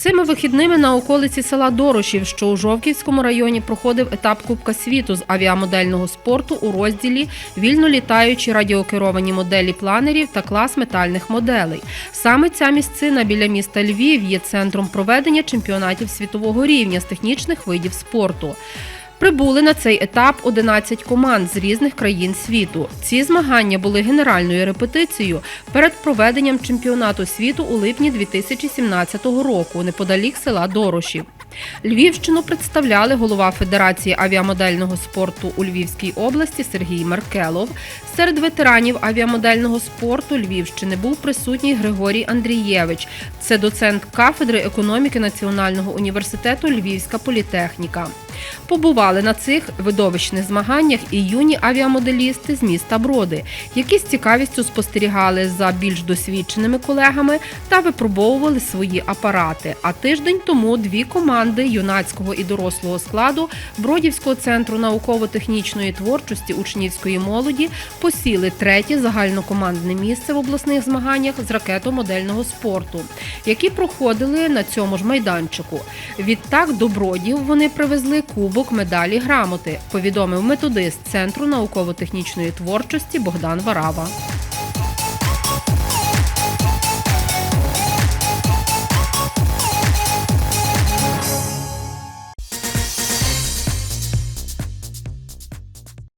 Цими вихідними на околиці села Дорошів, що у Жовківському районі, проходив етап Кубка світу з авіамодельного спорту у розділі вільно літаючі радіокеровані моделі планерів та клас метальних моделей. Саме ця місцина біля міста Львів є центром проведення чемпіонатів світового рівня з технічних видів спорту. Прибули на цей етап 11 команд з різних країн світу. Ці змагання були генеральною репетицією перед проведенням чемпіонату світу у липні 2017 року неподалік села Дорошів. Львівщину представляли голова Федерації авіамодельного спорту у Львівській області Сергій Маркелов. Серед ветеранів авіамодельного спорту Львівщини був присутній Григорій Андрієвич. Це доцент кафедри економіки Національного університету Львівська політехніка. Побували на цих видовищних змаганнях і юні авіамоделісти з міста Броди, які з цікавістю спостерігали за більш досвідченими колегами та випробовували свої апарати. А тиждень тому дві команди юнацького і дорослого складу Бродівського центру науково-технічної творчості учнівської молоді посіли третє загальнокомандне місце в обласних змаганнях з ракетомодельного спорту, які проходили на цьому ж майданчику. Відтак до Бродів вони привезли кубок медалі грамоти, повідомив методист Центру науково-технічної творчості Богдан Варава.